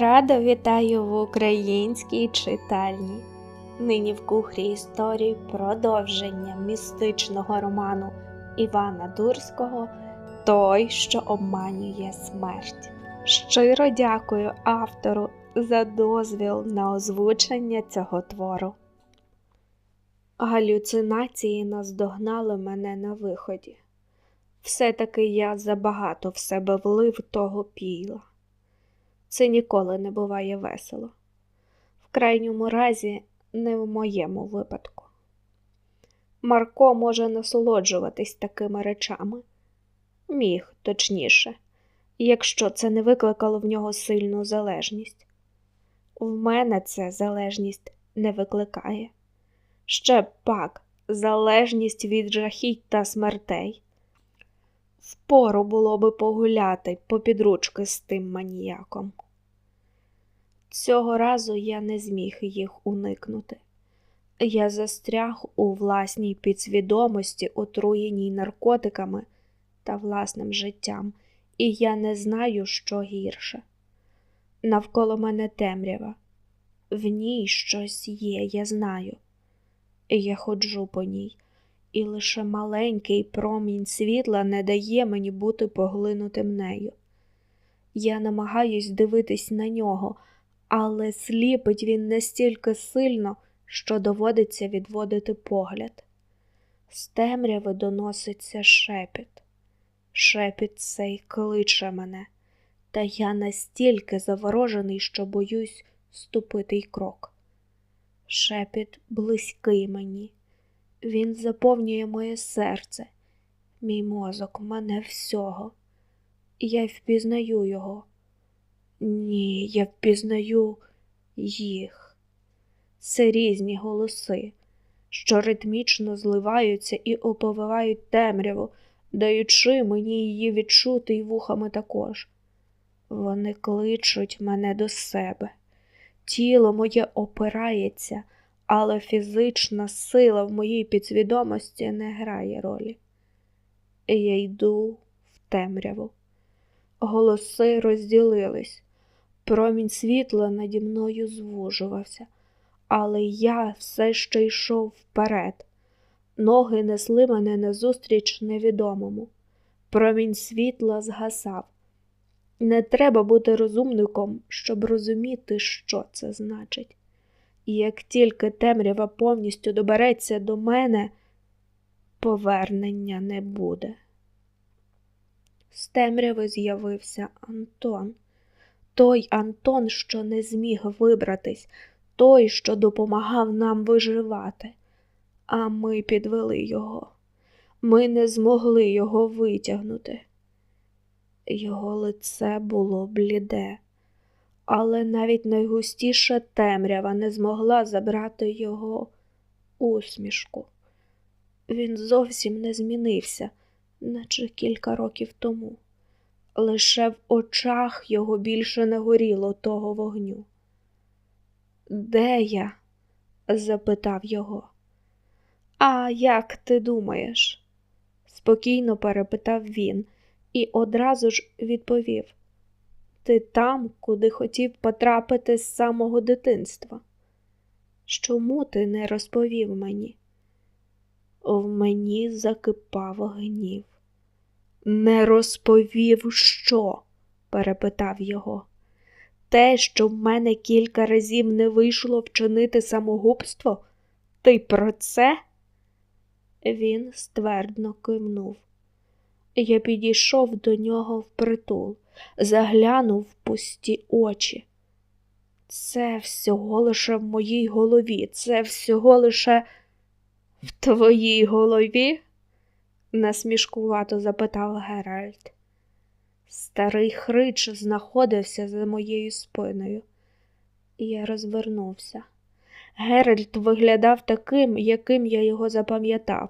Радо вітаю в українській читальні. Нині в кухрі історії продовження містичного роману Івана Дурського Той, що обманює смерть. Щиро дякую автору за дозвіл на озвучення цього твору. Галюцинації наздогнали мене на виході. Все-таки я забагато в себе влив того піла. Це ніколи не буває весело. В крайньому разі, не в моєму випадку. Марко може насолоджуватись такими речами. Міг, точніше, якщо це не викликало в нього сильну залежність. В мене це залежність не викликає. Ще пак залежність від жахіть та смертей. Впору було би погуляти попід ручки з тим маніяком. Цього разу я не зміг їх уникнути. Я застряг у власній підсвідомості, отруєній наркотиками та власним життям, і я не знаю, що гірше. Навколо мене темрява, в ній щось є, я знаю. Я ходжу по ній, і лише маленький промінь світла не дає мені бути поглинутим нею. Я намагаюсь дивитись на нього, але сліпить він настільки сильно, що доводиться відводити погляд. З темряви доноситься шепіт. Шепіт цей кличе мене, та я настільки заворожений, що боюсь ступити й крок. Шепіт близький мені. Він заповнює моє серце, мій мозок, мене всього. Я впізнаю його. Ні, я впізнаю їх. Це різні голоси, що ритмічно зливаються і оповивають темряву, даючи мені її відчути й вухами також. Вони кличуть мене до себе. Тіло моє опирається але фізична сила в моїй підсвідомості не грає ролі. Я йду в темряву. Голоси розділились, промінь світла наді мною звужувався, але я все ще йшов вперед. Ноги несли мене назустріч невідомому. Промінь світла згасав. Не треба бути розумником, щоб розуміти, що це значить. І як тільки темрява повністю добереться до мене, повернення не буде. З темряви з'явився Антон, той Антон, що не зміг вибратись, той, що допомагав нам виживати, а ми підвели його. Ми не змогли його витягнути. Його лице було бліде але навіть найгустіша темрява не змогла забрати його усмішку. Він зовсім не змінився, наче кілька років тому. Лише в очах його більше не горіло того вогню. Де я? запитав його. А як ти думаєш? спокійно перепитав він і одразу ж відповів ти там, куди хотів потрапити з самого дитинства. Чому ти не розповів мені? В мені закипав гнів. Не розповів що? перепитав його. Те, що в мене кілька разів не вийшло вчинити самогубство, ти про це? Він ствердно кивнув. Я підійшов до нього впритул заглянув в пусті очі. Це всього лише в моїй голові, це всього лише в твоїй голові? Насмішкувато запитав Геральт. Старий хрич знаходився за моєю спиною. Я розвернувся. Геральт виглядав таким, яким я його запам'ятав,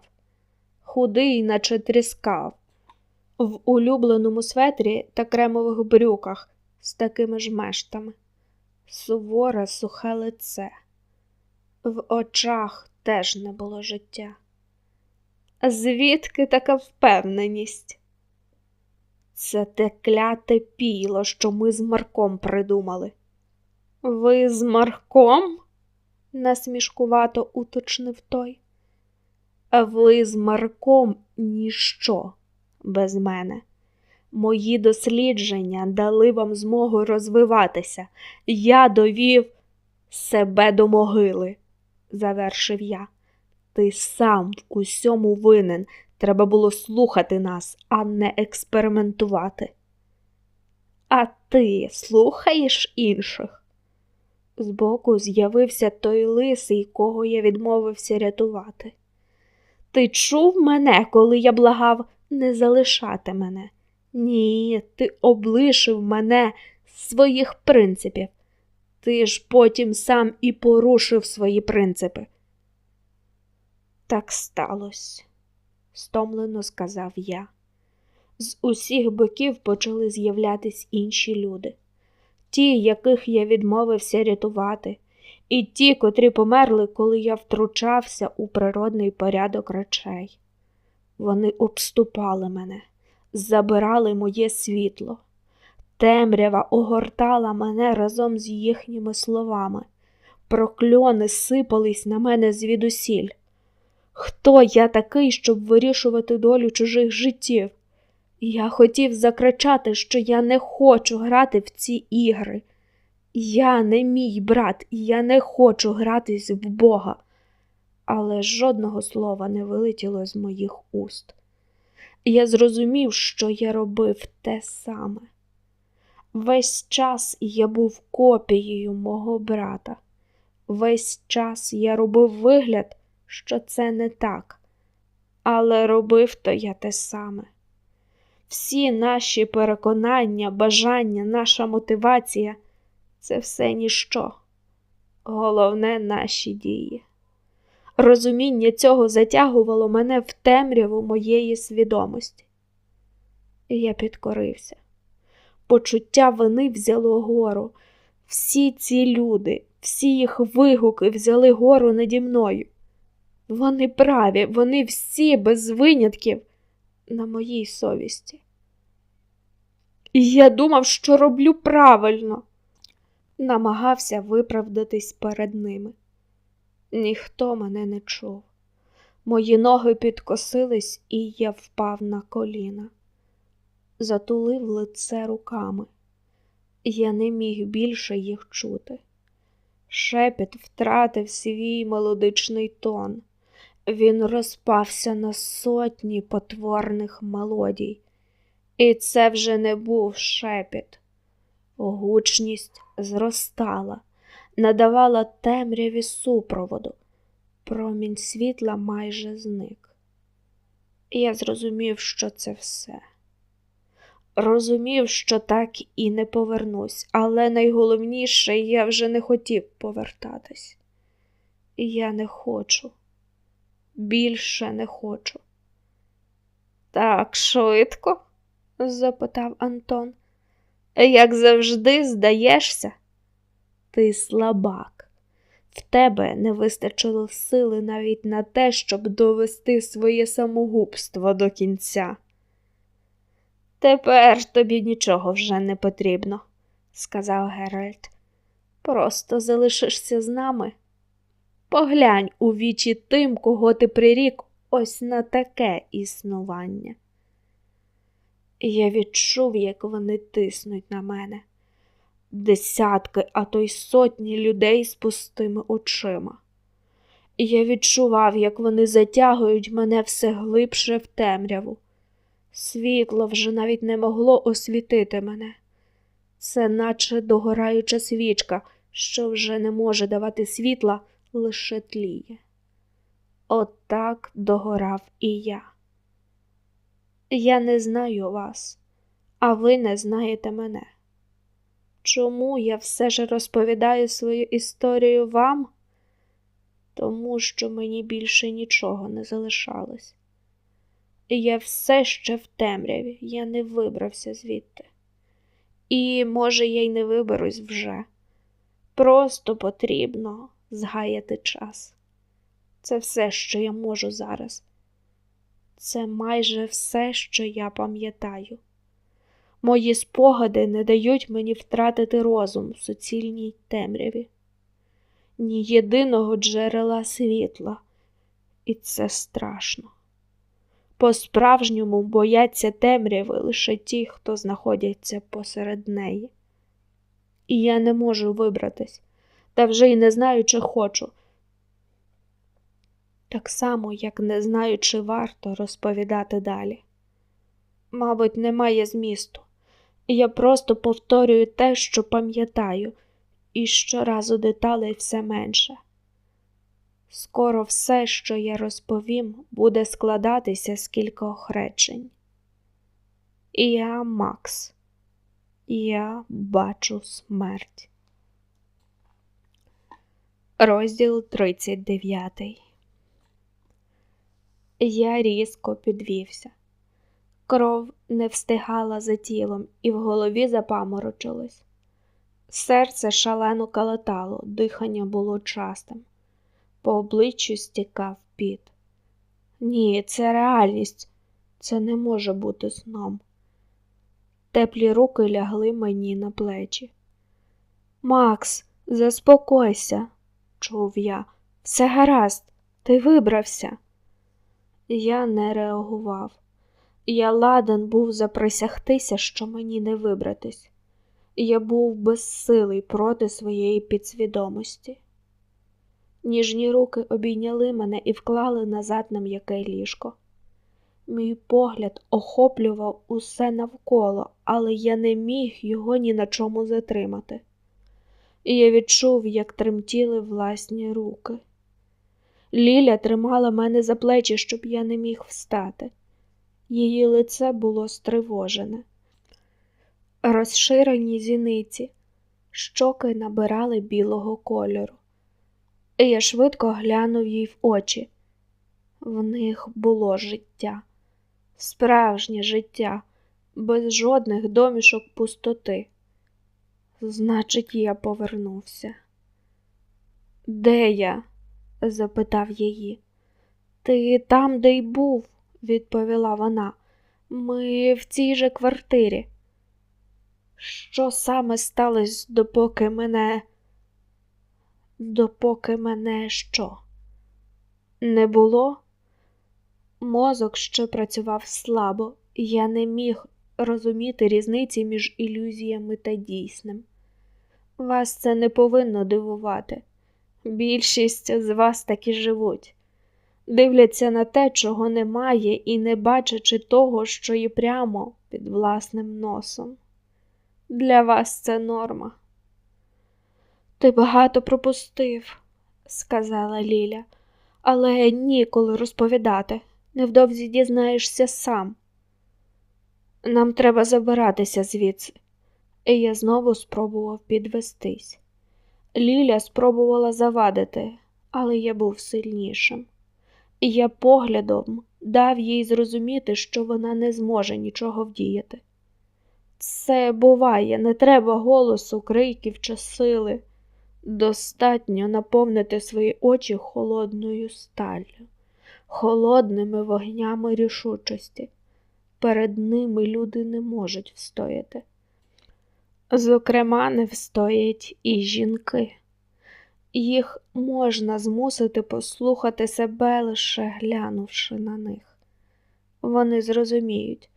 худий, наче тріскав в улюбленому светрі та кремових брюках з такими ж мештами, суворе сухе лице, в очах теж не було життя. Звідки така впевненість? Це те кляте піло, що ми з Марком придумали, Ви з Марком? насмішкувато уточнив той. Ви з Марком ніщо без мене. Мої дослідження дали вам змогу розвиватися. Я довів себе до могили, завершив я. Ти сам в усьому винен. Треба було слухати нас, а не експериментувати. А ти слухаєш інших? Збоку з'явився той лисий, кого я відмовився рятувати. Ти чув мене, коли я благав не залишати мене? Ні, ти облишив мене з своїх принципів. Ти ж потім сам і порушив свої принципи. Так сталося, стомлено сказав я. З усіх боків почали з'являтись інші люди, ті, яких я відмовився рятувати, і ті, котрі померли, коли я втручався у природний порядок речей. Вони обступали мене, забирали моє світло. Темрява огортала мене разом з їхніми словами. Прокльони сипались на мене звідусіль. Хто я такий, щоб вирішувати долю чужих життів? Я хотів закричати, що я не хочу грати в ці ігри. Я не мій брат, і я не хочу гратись в Бога. Але жодного слова не вилетіло з моїх уст. Я зрозумів, що я робив те саме. Весь час я був копією мого брата. Весь час я робив вигляд, що це не так, але робив то я те саме. Всі наші переконання, бажання, наша мотивація це все ніщо. Головне наші дії. Розуміння цього затягувало мене в темряву моєї свідомості. Я підкорився. Почуття вини взяло гору. Всі ці люди, всі їх вигуки взяли гору наді мною. Вони праві, вони всі без винятків на моїй совісті. І я думав, що роблю правильно, намагався виправдатись перед ними. Ніхто мене не чув. Мої ноги підкосились, і я впав на коліна, затулив лице руками. Я не міг більше їх чути. Шепіт втратив свій мелодичний тон. Він розпався на сотні потворних мелодій, і це вже не був шепіт. Гучність зростала, надавала темряві супроводу. Промінь світла майже зник. Я зрозумів, що це все. Розумів, що так і не повернусь, але найголовніше я вже не хотів повертатись. Я не хочу, більше не хочу. Так швидко? запитав Антон. Як завжди, здаєшся? Ти слабак. В тебе не вистачило сили навіть на те, щоб довести своє самогубство до кінця. Тепер тобі нічого вже не потрібно, сказав Геральт. Просто залишишся з нами. Поглянь у вічі тим, кого ти прирік ось на таке існування. Я відчув, як вони тиснуть на мене. Десятки, а то й сотні людей з пустими очима. Я відчував, як вони затягують мене все глибше в темряву. Світло вже навіть не могло освітити мене. Це наче догораюча свічка, що вже не може давати світла, лише тліє. Отак догорав і я. Я не знаю вас, а ви не знаєте мене. Чому я все ж розповідаю свою історію вам? Тому що мені більше нічого не залишалось. Я все ще в темряві, я не вибрався звідти. І, може, я й не виберусь вже. Просто потрібно згаяти час. Це все, що я можу зараз. Це майже все, що я пам'ятаю. Мої спогади не дають мені втратити розум в суцільній темряві, ні єдиного джерела світла, і це страшно. По-справжньому бояться темряви лише ті, хто знаходяться посеред неї. І я не можу вибратись, та вже й не знаю, чи хочу. Так само, як не знаю, чи варто розповідати далі. Мабуть, немає змісту. Я просто повторюю те, що пам'ятаю, і щоразу деталей все менше. Скоро все, що я розповім, буде складатися з кількох речень. Я Макс, я бачу смерть. Розділ 39 Я різко підвівся. Кров не встигала за тілом і в голові запаморочилось. Серце шалено калатало, дихання було частим, по обличчю стікав піт. Ні, це реальність, це не може бути сном. Теплі руки лягли мені на плечі. Макс, заспокойся, чув я. Все гаразд, ти вибрався. Я не реагував. Я ладен був заприсягтися, що мені не вибратись. Я був безсилий проти своєї підсвідомості. Ніжні руки обійняли мене і вклали назад на м'яке ліжко. Мій погляд охоплював усе навколо, але я не міг його ні на чому затримати. І я відчув, як тремтіли власні руки. Ліля тримала мене за плечі, щоб я не міг встати. Її лице було стривожене. Розширені зіниці, щоки набирали білого кольору. І я швидко глянув їй в очі. В них було життя, справжнє життя, без жодних домішок пустоти. Значить, я повернувся. Де я? запитав її. Ти там, де й був, відповіла вона. Ми в цій же квартирі. Що саме сталося, допоки мене, допоки мене що? Не було? Мозок ще працював слабо, я не міг розуміти різниці між ілюзіями та дійсним. Вас це не повинно дивувати. Більшість з вас таки живуть, дивляться на те, чого немає, і не бачачи того, що є прямо під власним носом. Для вас це норма. Ти багато пропустив, сказала Ліля, але ніколи розповідати. Невдовзі дізнаєшся сам. Нам треба забиратися звідси. І я знову спробував підвестись. Ліля спробувала завадити, але я був сильнішим. І я поглядом дав їй зрозуміти, що вона не зможе нічого вдіяти. Це буває, не треба голосу, криків чи сили. Достатньо наповнити свої очі холодною сталлю, холодними вогнями рішучості. Перед ними люди не можуть встояти. Зокрема, не встоять і жінки. Їх можна змусити послухати себе, лише глянувши на них. Вони зрозуміють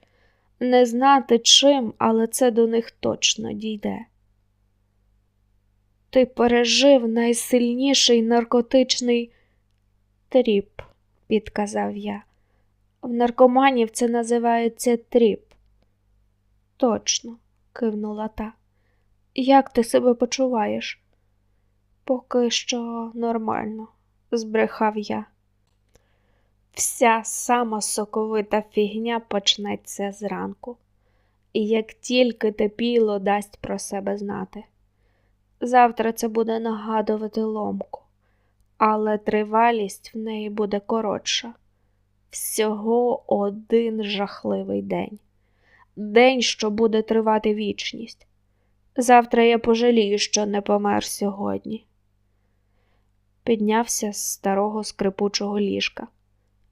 не знати чим, але це до них точно дійде. Ти пережив найсильніший наркотичний тріп, підказав я. В наркоманів це називається тріп. Точно, кивнула та. Як ти себе почуваєш? Поки що нормально, збрехав я. Вся сама соковита фігня почнеться зранку, і як тільки тепіло дасть про себе знати. Завтра це буде нагадувати ломку, але тривалість в неї буде коротша. Всього один жахливий день, день, що буде тривати вічність. Завтра я пожалію, що не помер сьогодні. Піднявся з старого скрипучого ліжка.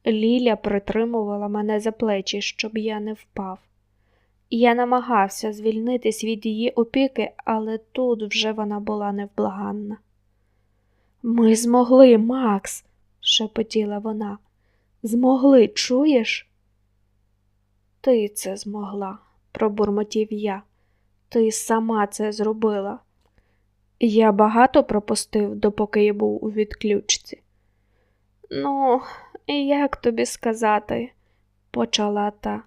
Ліля притримувала мене за плечі, щоб я не впав. Я намагався звільнитись від її опіки, але тут вже вона була невблаганна. Ми змогли, Макс, шепотіла вона. Змогли, чуєш? Ти це змогла, пробурмотів я. Ти сама це зробила. Я багато пропустив, допоки я був у відключці. Ну, як тобі сказати, почала та.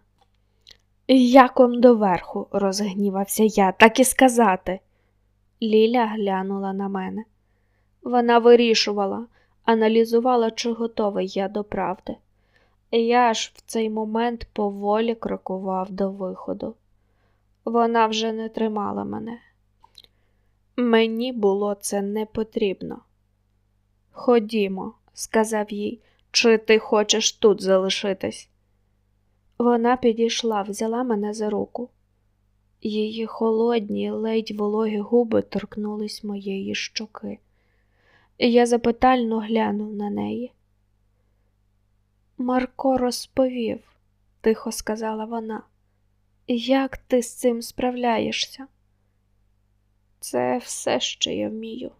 Яком доверху, розгнівався я, так і сказати. Ліля глянула на мене. Вона вирішувала, аналізувала, чи готовий я до правди. Я ж в цей момент поволі крокував до виходу. Вона вже не тримала мене. Мені було це не потрібно. Ходімо, сказав їй, чи ти хочеш тут залишитись? Вона підійшла, взяла мене за руку. Її холодні, ледь вологі губи торкнулись моєї щоки. Я запитально глянув на неї. Марко розповів, тихо сказала вона, як ти з цим справляєшся? Це все, що я вмію,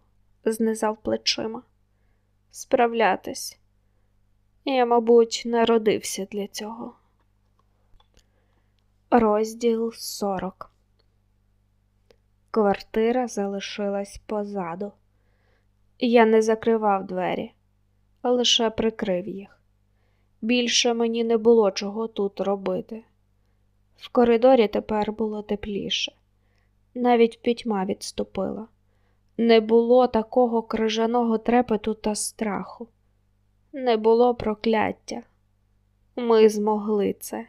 знизав плечима. Справлятись. Я, мабуть, народився для цього. Розділ 40 Квартира залишилась позаду. Я не закривав двері, лише прикрив їх. Більше мені не було чого тут робити. В коридорі тепер було тепліше, навіть пітьма відступила. Не було такого крижаного трепету та страху, не було прокляття. Ми змогли це.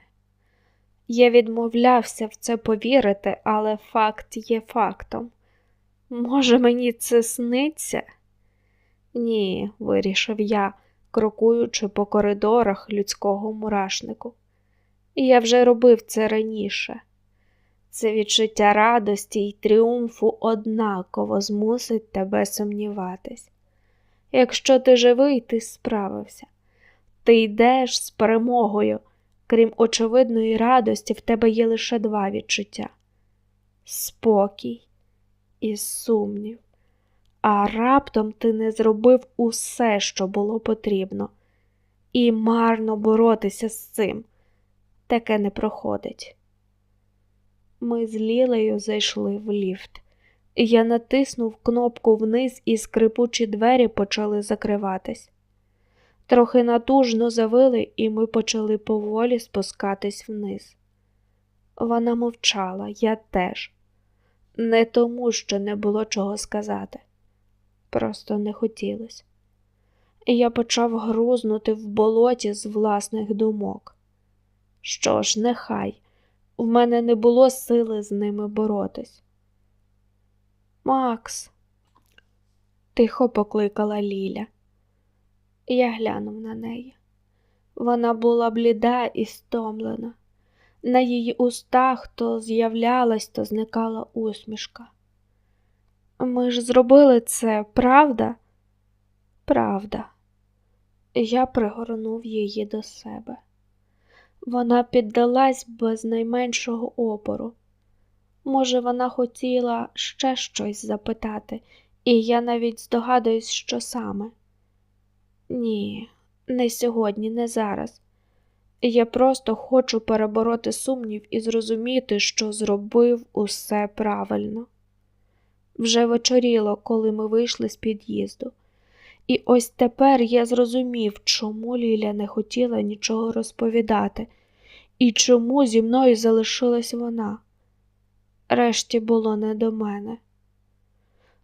Я відмовлявся в це повірити, але факт є фактом. Може, мені це сниться? Ні, вирішив я, крокуючи по коридорах людського мурашнику. Я вже робив це раніше. Це відчуття радості й тріумфу однаково змусить тебе сумніватись. Якщо ти живий, ти справився. Ти йдеш з перемогою. Крім очевидної радості, в тебе є лише два відчуття спокій і сумнів. А раптом ти не зробив усе, що було потрібно, і марно боротися з цим. Таке не проходить. Ми з Лілею зайшли в ліфт. Я натиснув кнопку вниз, і скрипучі двері почали закриватись. Трохи натужно завили, і ми почали поволі спускатись вниз. Вона мовчала, я теж, не тому, що не було чого сказати, просто не хотілося. Я почав грузнути в болоті з власних думок. Що ж, нехай, в мене не було сили з ними боротись. Макс, тихо покликала Ліля. Я глянув на неї. Вона була бліда і стомлена. На її устах то з'являлась, то зникала усмішка. Ми ж зробили це, правда? Правда. Я пригорнув її до себе. Вона піддалась без найменшого опору. Може, вона хотіла ще щось запитати, і я навіть здогадуюсь, що саме. Ні, не сьогодні, не зараз. Я просто хочу перебороти сумнів і зрозуміти, що зробив усе правильно. Вже вечоріло, коли ми вийшли з під'їзду, і ось тепер я зрозумів, чому Ліля не хотіла нічого розповідати, і чому зі мною залишилась вона. Решті було не до мене.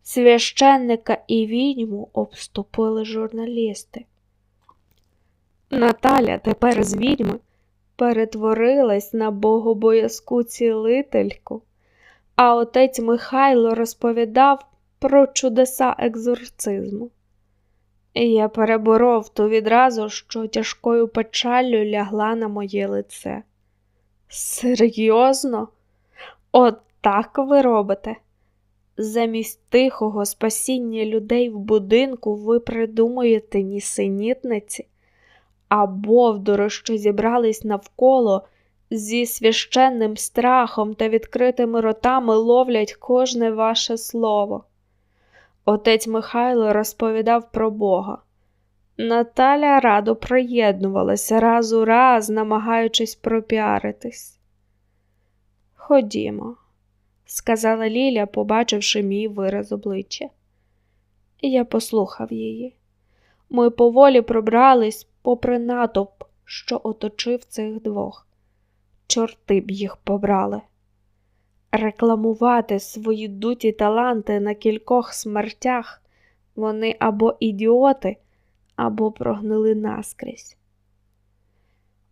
Священника і відьму обступили журналісти. Наталя тепер з відьми перетворилась на богобоязку цілительку, а отець Михайло розповідав про чудеса екзорцизму. Я переборов ту відразу, що тяжкою печаллю лягла на моє лице. Серйозно? От так ви робите? Замість тихого спасіння людей в будинку ви придумуєте нісенітниці, а бовдури, що зібрались навколо, зі священним страхом та відкритими ротами ловлять кожне ваше слово. Отець Михайло розповідав про Бога. Наталя радо приєднувалася раз у раз, намагаючись пропіаритись. Ходімо, сказала Ліля, побачивши мій вираз обличчя. Я послухав її. Ми поволі пробрались попри натовп, що оточив цих двох. Чорти б їх побрали. Рекламувати свої дуті таланти на кількох смертях вони або ідіоти, або прогнили наскрізь.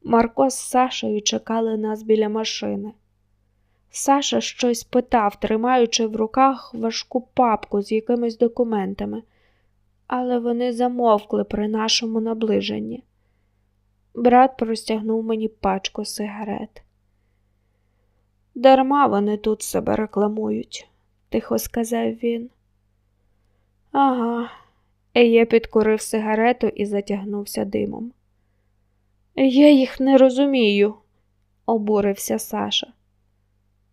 Марко з Сашею чекали нас біля машини. Саша щось питав, тримаючи в руках важку папку з якимись документами, але вони замовкли при нашому наближенні. Брат простягнув мені пачку сигарет. Дарма вони тут себе рекламують, тихо сказав він. Ага, я підкурив сигарету і затягнувся димом. Я їх не розумію, обурився Саша.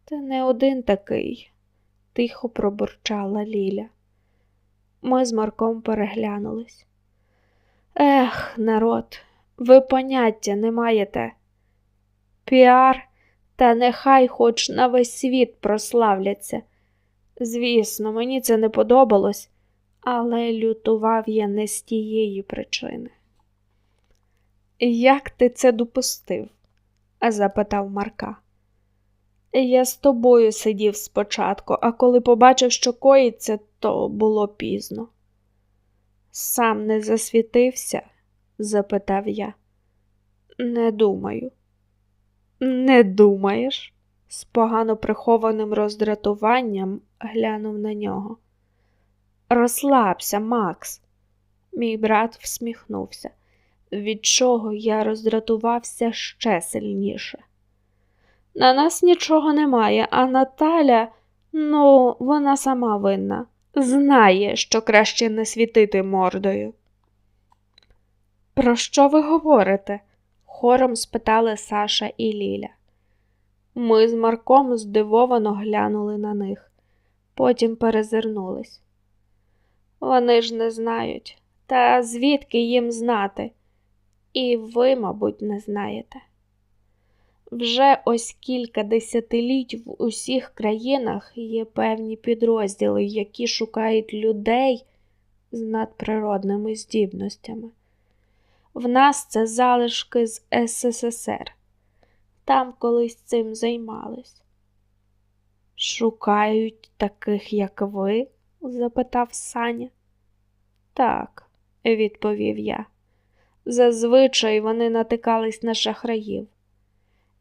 Ти не один такий, тихо пробурчала Ліля. Ми з Марком переглянулись. Ех, народ, ви поняття не маєте. Піар, та нехай хоч на весь світ прославляться. Звісно, мені це не подобалось, але лютував я не з тієї причини. Як ти це допустив? запитав Марка. Я з тобою сидів спочатку, а коли побачив, що коїться, то було пізно. Сам не засвітився? запитав я. Не думаю. Не думаєш? з погано прихованим роздратуванням глянув на нього. Розслабся, Макс. Мій брат всміхнувся, від чого я роздратувався ще сильніше. На нас нічого немає, а Наталя, ну, вона сама винна, знає, що краще не світити мордою. Про що ви говорите? Хором спитали Саша і Ліля. Ми з Марком здивовано глянули на них, потім перезирнулись. Вони ж не знають, та звідки їм знати? І ви, мабуть, не знаєте. Вже ось кілька десятиліть в усіх країнах є певні підрозділи, які шукають людей з надприродними здібностями. В нас це залишки з СССР. Там колись цим займались. Шукають таких, як ви? запитав Саня. Так, відповів я. Зазвичай вони натикались на шахраїв.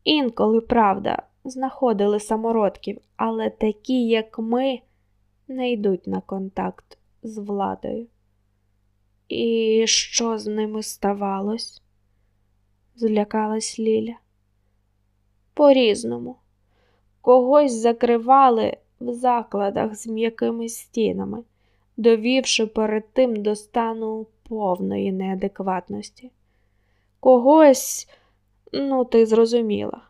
Інколи, правда, знаходили самородків, але такі, як ми, не йдуть на контакт з владою. І що з ними ставалось? злякалась Ліля. По різному. Когось закривали в закладах з м'якими стінами, довівши перед тим до стану повної неадекватності. Когось, ну, ти зрозуміла,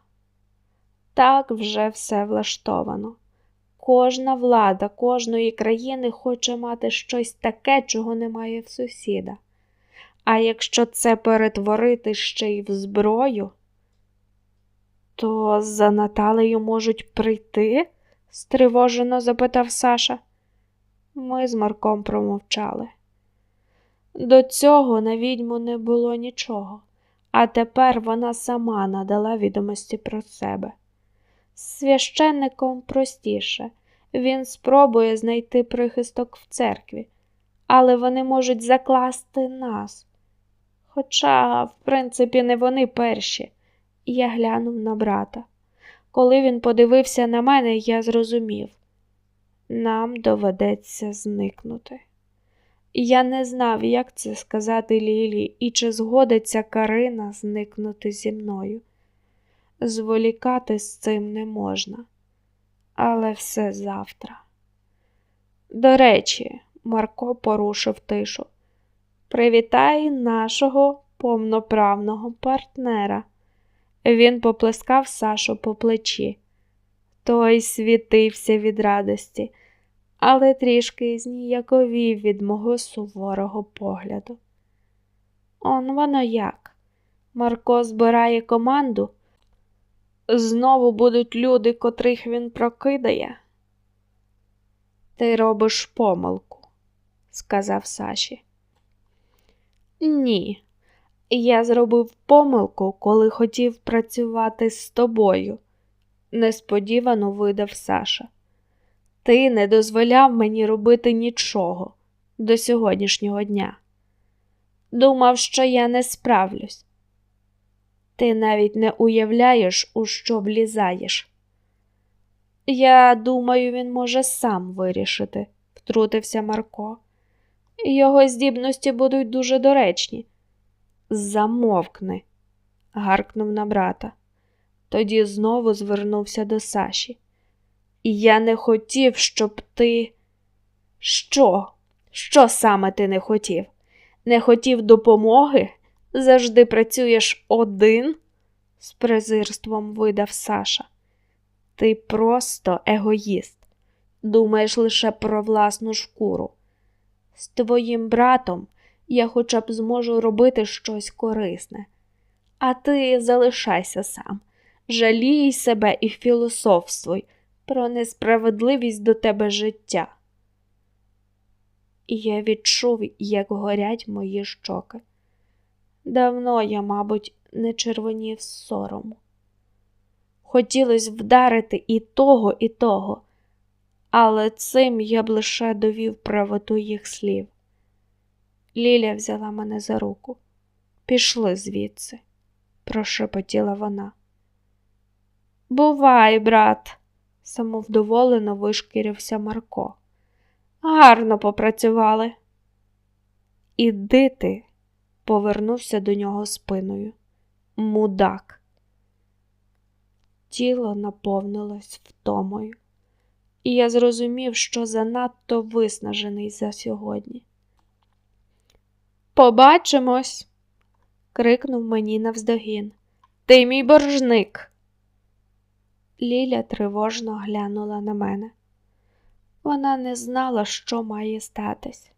так вже все влаштовано. Кожна влада кожної країни хоче мати щось таке, чого немає в сусіда. А якщо це перетворити ще й в зброю, то за Наталею можуть прийти? стривожено запитав Саша. Ми з Марком промовчали. До цього на відьму не було нічого, а тепер вона сама надала відомості про себе. Священником простіше, він спробує знайти прихисток в церкві, але вони можуть закласти нас. Хоча, в принципі, не вони перші. Я глянув на брата. Коли він подивився на мене, я зрозумів нам доведеться зникнути. Я не знав, як це сказати Лілі і чи згодиться Карина зникнути зі мною. Зволікати з цим не можна, але все завтра. До речі, Марко порушив тишу. Привітай нашого повноправного партнера. Він поплескав Сашу по плечі. Той світився від радості, але трішки зніяковів від мого суворого погляду. Он воно як. Марко збирає команду. Знову будуть люди, котрих він прокидає. Ти робиш помилку, сказав Саші. Ні, я зробив помилку, коли хотів працювати з тобою, несподівано видав Саша. Ти не дозволяв мені робити нічого до сьогоднішнього дня. Думав, що я не справлюсь. Ти навіть не уявляєш, у що влізаєш. Я думаю, він може сам вирішити, втрутився Марко. Його здібності будуть дуже доречні. Замовкни, гаркнув на брата. Тоді знову звернувся до Саші. Я не хотів, щоб ти. Що? Що саме ти не хотів? Не хотів допомоги? Завжди працюєш один? з презирством видав Саша. Ти просто егоїст, думаєш лише про власну шкуру. З твоїм братом я хоча б зможу робити щось корисне, а ти залишайся сам, жалій себе і філософствуй про несправедливість до тебе життя. І я відчув, як горять мої щоки. Давно я, мабуть, не червонів з сорому. Хотілося вдарити і того, і того, але цим я б лише довів правоту їх слів. Ліля взяла мене за руку. Пішли звідси, прошепотіла вона. Бувай, брат, самовдоволено вишкірився Марко. Гарно попрацювали. Іди ти, повернувся до нього спиною. Мудак. Тіло наповнилось втомою, і я зрозумів, що занадто виснажений за сьогодні. Побачимось, крикнув мені навздогін. Ти мій боржник. Ліля тривожно глянула на мене. Вона не знала, що має статись.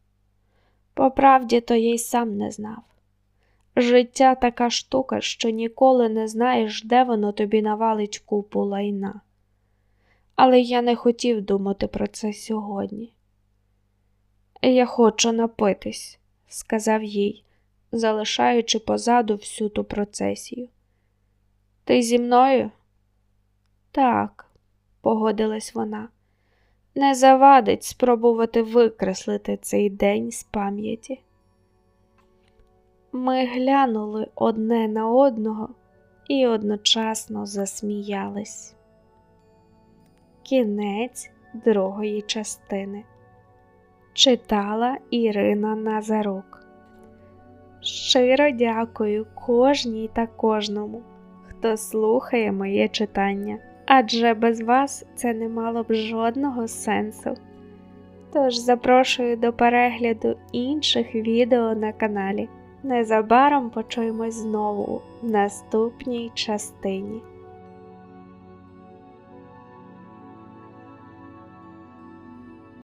По правді, то я й сам не знав. Життя така штука, що ніколи не знаєш, де воно тобі навалить купу лайна. Але я не хотів думати про це сьогодні. Я хочу напитись, сказав їй, залишаючи позаду всю ту процесію. Ти зі мною? Так, погодилась вона. Не завадить спробувати викреслити цей день з пам'яті. Ми глянули одне на одного і одночасно засміялись. Кінець другої частини читала Ірина Назарук. Щиро дякую кожній та кожному, хто слухає моє читання, адже без вас це не мало б жодного сенсу. Тож запрошую до перегляду інших відео на каналі. Незабаром почуємось знову в наступній частині.